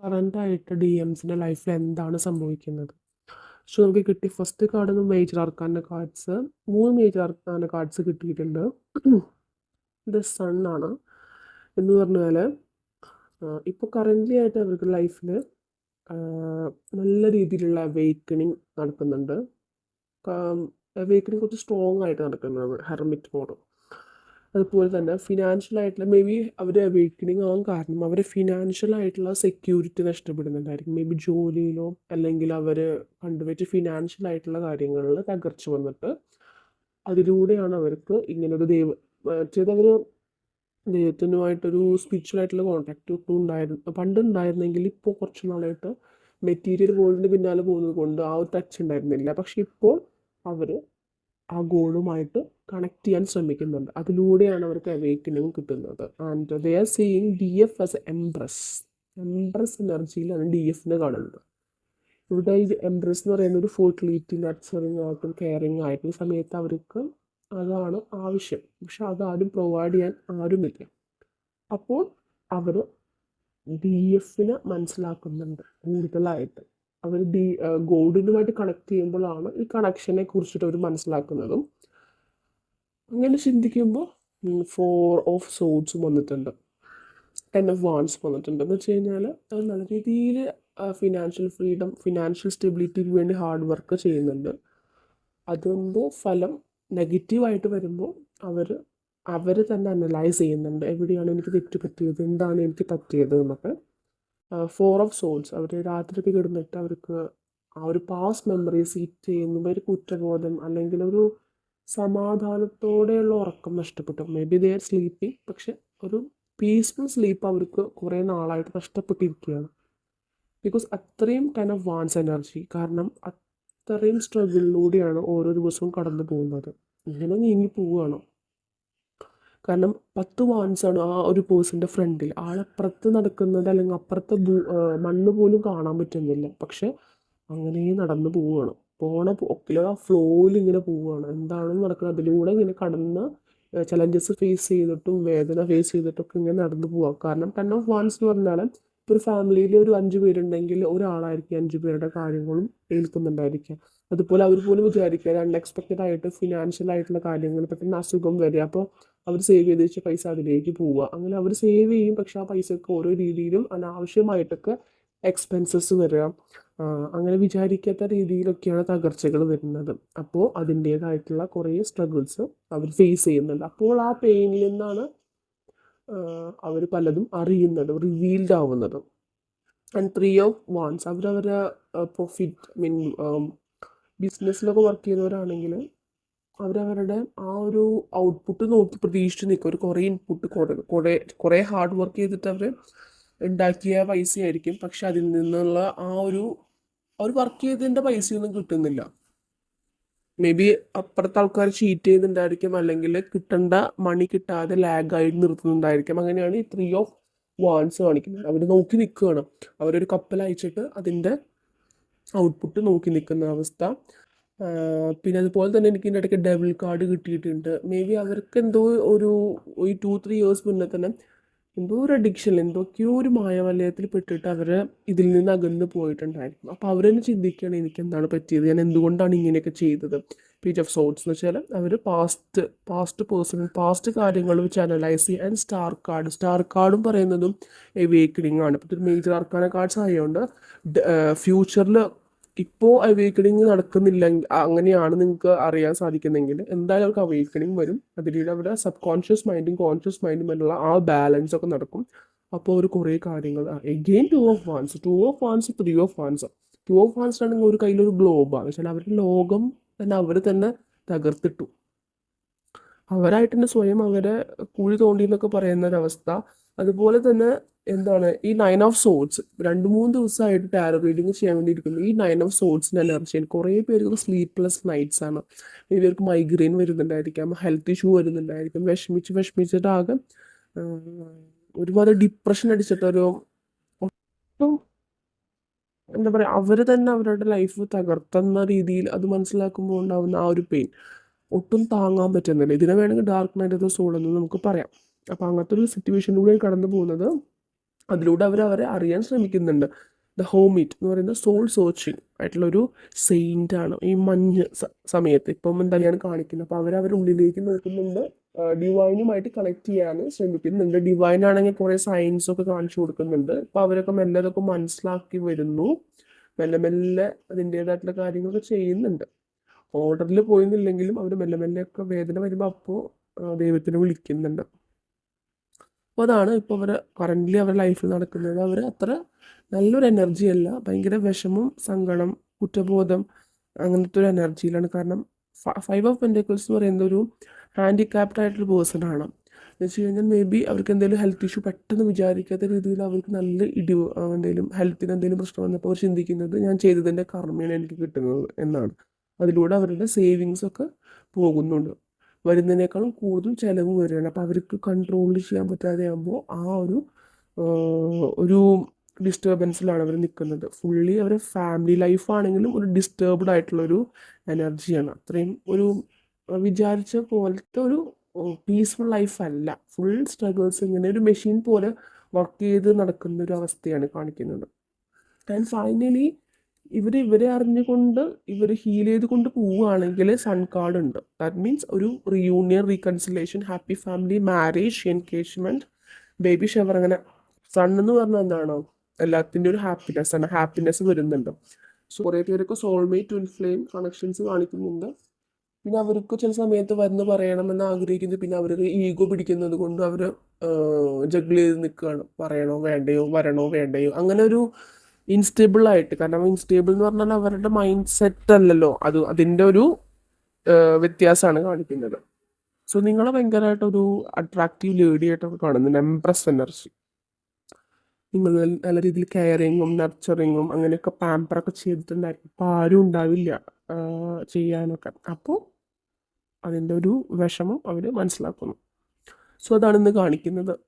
കറന്റായിട്ട് D എംസിന്റെ ലൈഫിൽ എന്താണ് സംഭവിക്കുന്നത്? സോ നമുക്ക് കിട്ടി ഫസ്റ്റ് കാർഡ് മേജർ ആർക്കാന്റെ കാർഡ്സ് മൂന്ന് മേജർ ആർക്കാന്റെ കാർഡ്സ് കിട്ടിയിട്ടുണ്ട്. ഇത് സൺ ആണ്. എന്ന് പറഞ്ഞാൽ ഇപ്പോൾ കറന്റ്ലി ആയിട്ട് അവർക്ക് ലൈഫിൽ നല്ല രീതിയിലുള്ള അവേക്കണിങ് നടക്കുന്നുണ്ട്. അവേക്കണിങ് കുറച്ച് സ്ട്രോങ് ആയിട്ട് നടക്കുന്നത് ഹെർമിറ്റ് മോഡ് അതുപോലെ തന്നെ ഫിനാൻഷ്യൽ ആയിട്ടുള്ള മേ ബി അവർ വീക്കണിങ് ആവാൻ കാരണം അവർ ഫിനാൻഷ്യൽ ആയിട്ടുള്ള സെക്യൂരിറ്റി നഷ്ടപ്പെടുന്നുണ്ടായിരിക്കും. മേ ബി ജോലിയിലോ അല്ലെങ്കിൽ അവർ കണ്ടുവച്ച ഫിനാൻഷ്യൽ ആയിട്ടുള്ള കാര്യങ്ങളിൽ തകർച്ച വന്നിട്ട് അതിലൂടെയാണ് അവർക്ക് ഇങ്ങനൊരു ദൈവ മറ്റേത് അവർ ദൈവത്തിനുമായിട്ടൊരു സ്പിരിച്വൽ ആയിട്ടുള്ള കോൺടാക്റ്റ് ഒക്കെ ഉണ്ടായിരുന്നു പണ്ട് ഉണ്ടായിരുന്നെങ്കിൽ ഇപ്പോൾ കുറച്ച് നാളായിട്ട് മെറ്റീരിയൽ ഗോൾഡിന് പിന്നാലെ പോകുന്നത് കൊണ്ട് ആ ഒരു ടച്ച് ഉണ്ടായിരുന്നില്ല. പക്ഷെ ഇപ്പോൾ അവർ ആ ഗോളുമായിട്ട് കണക്ട് ചെയ്യാൻ ശ്രമിക്കുന്നുണ്ട്. അതിലൂടെയാണ് അവർക്ക് അവേക്കനിങ് കിട്ടുന്നത്. And they are seeing D F as embrace embrace എനർജിയിലാണ് D എഫിനെ കാണുന്നത്. ഇവിടെ ഈ എംബ്രസ് എന്ന് പറയുന്ന ഒരു ഫോർട്ടിലിറ്റി നട്സറിങ് ആയിട്ടും കെയറിങ് ആയിട്ടും സമയത്ത് അവർക്ക് അതാണ് ആവശ്യം. പക്ഷെ അതാരും പ്രൊവൈഡ് ചെയ്യാൻ ആരുമില്ല. അപ്പോൾ അവർ ഡി എഫിനെ മനസ്സിലാക്കുന്നുണ്ട് കൂടുതലായിട്ട്. അവർ ഡി ഗോൾഡിനുമായിട്ട് കണക്ട് ചെയ്യുമ്പോഴാണ് ഈ കണക്ഷനെ കുറിച്ചിട്ട് അവർ മനസ്സിലാക്കുന്നതും അങ്ങനെ ചിന്തിക്കുമ്പോൾ ഫോർ ഓഫ് സോഡ്സ് വന്നിട്ടുണ്ട്. ടെൻ ഓഫ് വാൺസ് വന്നിട്ടുണ്ട്. എന്ന് വെച്ച് കഴിഞ്ഞാൽ നല്ല രീതിയിൽ ഫിനാൻഷ്യൽ ഫ്രീഡം ഫിനാൻഷ്യൽ സ്റ്റെബിലിറ്റിക്ക് വേണ്ടി ഹാർഡ് വർക്ക് ചെയ്യുന്നുണ്ട്. അതുകൊണ്ട് ഫലം നെഗറ്റീവായിട്ട് വരുമ്പോൾ അവർ അവർ തന്നെ അനലൈസ് ചെയ്യുന്നുണ്ട്. എവിടെയാണ് എനിക്ക് തെറ്റ് പറ്റിയത്? എന്താണ് എനിക്ക് പറ്റിയത് എന്നൊക്കെ. ഫോർ ഓഫ് സോൾസ് അവർ രാത്രിയൊക്കെ കിടന്നിട്ട് അവർക്ക് ആ ഒരു പാസ്റ്റ് മെമ്മറീസ് ഹിറ്റ് ചെയ്യുമ്പോൾ ഒരു കുറ്റബോധം അല്ലെങ്കിൽ ഒരു സമാധാനത്തോടെയുള്ള ഉറക്കം നഷ്ടപ്പെട്ടു. Maybe they are sleeping പക്ഷെ ഒരു പീസ്ഫുൾ സ്ലീപ്പ് അവർക്ക് കുറേ നാളായിട്ട് നഷ്ടപ്പെട്ടിരിക്കുകയാണ്. ബിക്കോസ് അത്രയും കൈൻഡ് ഓഫ് വാൻസ് എനർജി കാരണം അത്രയും സ്ട്രഗിളിലൂടെയാണ് ഓരോ ദിവസവും കടന്നു പോകുന്നത്. ഇങ്ങനെ നീങ്ങി പോവുകയാണ്. കാരണം പത്ത് വാൻസാണ് ആ ഒരു പേഴ്സന്റെ ഫ്രണ്ടിൽ ആളപ്പുറത്ത് നടക്കുന്നത് അല്ലെങ്കിൽ അപ്പുറത്തെ മണ്ണ് പോലും കാണാൻ പറ്റുന്നില്ല. പക്ഷെ അങ്ങനെ നടന്നു പോവുകയാണ്. പോണ പോക്കിലോ ആ ഫ്ലോയിൽ ഇങ്ങനെ പോവുകയാണ് എന്താണ് നടക്കുന്നത് അതിലൂടെ ഇങ്ങനെ കടന്ന് ചലഞ്ചസ് ഫേസ് ചെയ്തിട്ടും വേദന ഫേസ് ചെയ്തിട്ടൊക്കെ ഇങ്ങനെ നടന്നു പോവാം. കാരണം ടെൻ ഓഫ് വാൻസ് എന്ന് പറഞ്ഞാൽ ഇപ്പോൾ ഒരു ഫാമിലിയിൽ ഒരു അഞ്ച് പേരുണ്ടെങ്കിൽ ഒരാളായിരിക്കും അഞ്ച് പേരുടെ കാര്യങ്ങളും ഏൽക്കുന്നുണ്ടായിരിക്കുക. അതുപോലെ അവർ പോലും വിചാരിക്കുക അൺഎക്സ്പെക്റ്റഡ് ആയിട്ട് ഫിനാൻഷ്യൽ ആയിട്ടുള്ള കാര്യങ്ങൾ പെട്ടെന്ന് അസുഖം വരിക. അപ്പോൾ അവർ സേവ് ചെയ്ത് വെച്ച പൈസ അതിലേക്ക് പോവുക. അങ്ങനെ അവർ സേവ് ചെയ്യും പക്ഷെ ആ പൈസയൊക്കെ ഓരോ രീതിയിലും അനാവശ്യമായിട്ടൊക്കെ എക്സ്പെൻസസ് വരിക അങ്ങനെ വിചാരിക്കാത്ത രീതിയിലൊക്കെയാണ് തകർച്ചകൾ വരുന്നത്. അപ്പോൾ അതിന്റേതായിട്ടുള്ള കുറേ സ്ട്രഗിൾസ് അവർ ഫേസ് ചെയ്യുന്നുണ്ട്. അപ്പോൾ ആ പെയിനിൽ നിന്നാണ് അവർ പലതും അറിയുന്നത് റിവീൽഡ് ആവുന്നത്. ആൻഡ് ത്രീ ഓഫ് വാൻസ് അവരവരുടെ പ്രോഫിറ്റ് മീൻ ബിസിനസ്സിലൊക്കെ വർക്ക് ചെയ്യുന്നവരാണെങ്കിൽ അവരവരുടെ ആ ഒരു ഔട്ട്പുട്ട് നോക്കി പ്രതീക്ഷിച്ച് നിൽക്കും. ഒരു കുറേ ഇൻപുട്ട് കുറേ കുറേ കുറേ ഹാർഡ് വർക്ക് ചെയ്തിട്ട് അവർ ഉണ്ടാക്കിയ പൈസയായിരിക്കും. പക്ഷെ അതിൽ നിന്നുള്ള ആ ഒരു അവർ വർക്ക് ചെയ്തതിന്റെ പൈസയൊന്നും കിട്ടുന്നില്ല. മേ ബി അപ്പുറത്തെ ആൾക്കാർ ചീറ്റ് ചെയ്യുന്നുണ്ടായിരിക്കും അല്ലെങ്കിൽ കിട്ടേണ്ട മണി കിട്ടാതെ ലാഗായിട്ട് നിർത്തുന്നുണ്ടായിരിക്കും. അങ്ങനെയാണ് ഈ ത്രീ ഓഫ് വാൻസ് കാണിക്കുന്നത്. അവർ നോക്കി നിൽക്കുകയാണ്. അവരൊരു കപ്പൽ അയച്ചിട്ട് അതിന്റെ ഔട്ട്പുട്ട് നോക്കി നിൽക്കുന്ന അവസ്ഥ. പിന്നെ അതുപോലെ തന്നെ എനിക്ക് ഇതിന്റെ ഇടയ്ക്ക് ഡബിൾ കാർഡ് കിട്ടിയിട്ടുണ്ട്. മേ ബി അവർക്ക് എന്തോ ഒരു ഈ ടു ത്രീ ഇയേഴ്സ് മുന്നേ തന്നെ എന്തോ ഒരു അഡിക്ഷൻ എന്തൊക്കെയോ ഒരു മായവലയത്തിൽ പെട്ടിട്ട് അവർ ഇതിൽ നിന്ന് അകന്ന് പോയിട്ടുണ്ടായിരിക്കും അപ്പോൾ തന്നെ ചിന്തിക്കുകയാണ് എനിക്ക് എന്താണ് പറ്റിയത്? ഞാൻ എന്തുകൊണ്ടാണ് ഇങ്ങനെയൊക്കെ ചെയ്തത്? പേജ് ഓഫ് സോട്ട്സ് എന്ന് വെച്ചാൽ അവർ പാസ്റ്റ് പാസ്റ്റ് പേഴ്സൺ പാസ്റ്റ് കാര്യങ്ങൾ വെച്ച് അനലൈസ് ചെയ്യുക. ആൻഡ് സ്റ്റാർ കാർഡ് സ്റ്റാർ കാർഡും പറയുന്നതും എവേക്കണിങ് ആണ്. ഇപ്പോൾ ഒരു മേജർ ആർക്കാന കാർഡ്സ് ആയതുകൊണ്ട് ഫ്യൂച്ചറിൽ ഇപ്പോൾ അവേക്കണിങ് നടക്കുന്നില്ല. അങ്ങനെയാണ് നിങ്ങൾക്ക് അറിയാൻ സാധിക്കുന്നെങ്കിൽ എന്തായാലും അവർക്ക് അവേക്കണിങ് വരും. അതിലൂടെ അവരുടെ സബ് കോൺഷ്യസ് മൈൻഡും കോൺഷ്യസ് മൈൻഡും എന്നുള്ള ആ ബാലൻസ് ഒക്കെ നടക്കും. അപ്പോൾ അവർ കുറേ കാര്യങ്ങൾ again two of wands two of wands three of wands two of wands ആണെങ്കിൽ ഒരു കയ്യിലൊരു ഗ്ലോബാണ് വെച്ചാൽ അവരുടെ ലോകം തന്നെ അവർ തന്നെ തകർത്തിട്ടു. അവരായിട്ട് തന്നെ സ്വയം അവരെ കുഴി തോണ്ടി എന്നൊക്കെ പറയുന്ന ഒരവസ്ഥ അതുപോലെ തന്നെ എന്താണ് ഈ നയൻ ഓഫ് സോഡ്സ് രണ്ട് മൂന്ന് ദിവസമായിട്ട് ടാരോ റീഡിങ് ചെയ്യാൻ വേണ്ടി ഇരിക്കുന്നു ഈ നയൻ ഓഫ് സോട്സിന്റെ എനർജി കുറേ പേർക്ക് സ്ലീപ്ലെസ് നൈറ്റ്സ് ആണ്. ഇവർക്ക് മൈഗ്രെയിൻ വരുന്നുണ്ടായിരിക്കാം ഹെൽത്ത് ഇഷ്യൂ വരുന്നുണ്ടായിരിക്കും വിഷമിച്ച് വിഷമിച്ചിട്ടാകെ ഒരുപാട് ഡിപ്രഷൻ അടിച്ചിട്ടൊരു ഒട്ടും എന്താ പറയുക അവർ തന്നെ അവരുടെ ലൈഫ് തകർത്തുന്ന രീതിയിൽ അത് മനസ്സിലാക്കുമ്പോൾ ഉണ്ടാകുന്ന ആ ഒരു പെയിൻ ഒട്ടും താങ്ങാൻ പറ്റുന്നില്ല. ഇതിനെ വേണമെങ്കിൽ ഡാർക്ക് നൈറ്റ് ഓഫ് സോൾ എന്ന് നമുക്ക് പറയാം. അപ്പോൾ അങ്ങനത്തെ ഒരു സിറ്റുവേഷനിലൂടെ കടന്നു പോകുന്നത് അതിലൂടെ അവർ അവരെ അറിയാൻ ശ്രമിക്കുന്നുണ്ട്. ദ ഹോമിറ്റ് എന്ന് പറയുന്ന സോൾ സോച്ചിങ് ആയിട്ടുള്ളൊരു സെയിന്റ് ആണ്. ഈ മഞ്ഞ് സമയത്ത് ഇപ്പം എന്താണ് കാണിക്കുന്നത്. അപ്പോൾ അവർ അവരുടെ ഉള്ളിലേക്ക് നോക്കുന്നുണ്ട്. ഡിവൈനുമായിട്ട് കണക്ട് ചെയ്യാൻ ശ്രമിക്കുന്നുണ്ട്. ഡിവൈൻ ആണെങ്കിൽ കുറേ സയൻസ് ഒക്കെ കാണിച്ചു കൊടുക്കുന്നുണ്ട്. അപ്പോൾ അവരൊക്കെ മെല്ലെ അതൊക്കെ മനസ്സിലാക്കി വരുന്നു. മെല്ലെ മെല്ലെ അതിന്റേതായിട്ടുള്ള കാര്യങ്ങളൊക്കെ ചെയ്യുന്നുണ്ട്. ഓർഡറിൽ പോയിരുന്നില്ലെങ്കിലും അവർ മെല്ലെ മെല്ലെ ഒക്കെ വേദന വരുമ്പോൾ അപ്പോൾ ദൈവത്തിന് വിളിക്കുന്നുണ്ട്. അപ്പോൾ അതാണ് ഇപ്പോൾ അവർ കറന്റ്ലി അവരുടെ ലൈഫിൽ നടക്കുന്നത്. അവർ അത്ര നല്ലൊരു എനർജി അല്ല. ഭയങ്കര വിഷമം സങ്കടം കുറ്റബോധം അങ്ങനത്തെ ഒരു എനർജിയിലാണ് കാരണം ഫൈവ് ഓഫ് പെന്റക്കിൾസ് എന്ന് പറയുന്ന ഒരു ഹാൻഡിക്യാപ്ഡ് ആയിട്ടൊരു പേഴ്സൺ ആണ്. എന്ന് വെച്ച് കഴിഞ്ഞാൽ മേ ബി അവർക്ക് എന്തെങ്കിലും ഹെൽത്ത് ഇഷ്യൂ പെട്ടെന്ന് വിചാരിക്കാത്ത രീതിയിൽ അവർക്ക് നല്ല ഇടിവ് എന്തെങ്കിലും ഹെൽത്തിന് എന്തെങ്കിലും പ്രശ്നം വന്നപ്പോൾ അവർ ചിന്തിക്കുന്നത് ഞാൻ ചെയ്തതിന്റെ കർമ്മയാണ് എനിക്ക് കിട്ടുന്നത് എന്നാണ്. അതിലൂടെ അവരുടെ സേവിങ്സ് ഒക്കെ പോകുന്നുണ്ട്. വരുന്നതിനേക്കാളും കൂടുതൽ ചിലവ് വരികയാണ്. അപ്പോൾ അവർക്ക് കൺട്രോൾ ചെയ്യാൻ പറ്റാതെ ആകുമ്പോൾ ആ ഒരു ഒരു ഡിസ്റ്റർബൻസിലാണ് അവർ നിൽക്കുന്നത് ഫുള്ളി അവരെ ഫാമിലി ലൈഫാണെങ്കിലും ഒരു ഡിസ്റ്റർബ്ഡ് ആയിട്ടുള്ളൊരു എനർജിയാണ് അത്രയും ഒരു വിചാരിച്ച പോലത്തെ ഒരു പീസ്ഫുൾ ലൈഫ് അല്ല. ഫുൾ സ്ട്രഗിൾസ് ഇങ്ങനെ ഒരു മെഷീൻ പോലെ വർക്ക് ചെയ്ത് നടക്കുന്ന ഒരു അവസ്ഥയാണ് കാണിക്കുന്നത്. ആൻഡ് ഫൈനലി ഇവർ ഇവരെ അറിഞ്ഞുകൊണ്ട് ഇവർ ഹീൽ ചെയ്തുകൊണ്ട് പോവുകയാണെങ്കിൽ സൺ കാർഡ് ഉണ്ട്. ദാറ്റ് മീൻസ് ഒരു reunion reconciliation happy family marriage engagement baby shower അങ്ങനെ സൺ എന്ന് പറഞ്ഞാൽ എന്താണോ? എല്ലാത്തിന്റെ ഒരു ഹാപ്പിനെസ് ആണ്. ഹാപ്പിനെസ് വരുന്നുണ്ട്. സോ കുറേ പേരൊക്കെ സോൾമേറ്റ് ട്വിൻ ഫ്ലെയിം കണക്ഷൻസ് കാണിക്കുന്നുണ്ട്. പിന്നെ അവർക്ക് ചില സമയത്ത് വന്ന് പറയണമെന്ന് ആഗ്രഹിക്കുന്നു. പിന്നെ അവർക്ക് ഈഗോ പിടിക്കുന്നത് കൊണ്ട് അവർ ജഗിൾ ചെയ്ത് നിൽക്കുകയാണ്. പറയണോ വേണ്ടയോ? വരണോ വേണ്ടയോ? അങ്ങനെ ഒരു ഇൻസ്റ്റേബിൾ ആയിട്ട്. കാരണം ഇൻസ്റ്റേബിൾ എന്ന് പറഞ്ഞാൽ അവരുടെ മൈൻഡ് സെറ്റ് അല്ലല്ലോ. അത് അതിന്റെ ഒരു വ്യത്യാസമാണ് കാണിക്കുന്നത്. സോ നിങ്ങളെ ഭയങ്കരമായിട്ടൊരു അട്രാക്റ്റീവ് ലേഡി ആയിട്ടൊക്കെ കാണുന്നുണ്ട്. എംപ്രസ് എനർജി നിങ്ങൾ നല്ല- രീതിയിൽ കെയറിങ്ങും നർച്ചറിങ്ങും അങ്ങനെയൊക്കെ പാമ്പറൊക്കെ ചെയ്തിട്ടുണ്ടായിരിക്കും. അപ്പോൾ ആരും ഉണ്ടാവില്ല ചെയ്യാനൊക്കെ. അപ്പോൾ അതിന്റെ ഒരു വിഷമം അവർ മനസ്സിലാക്കുന്നു. സോ അതാണ് ഇന്ന് കാണിക്കുന്നത്.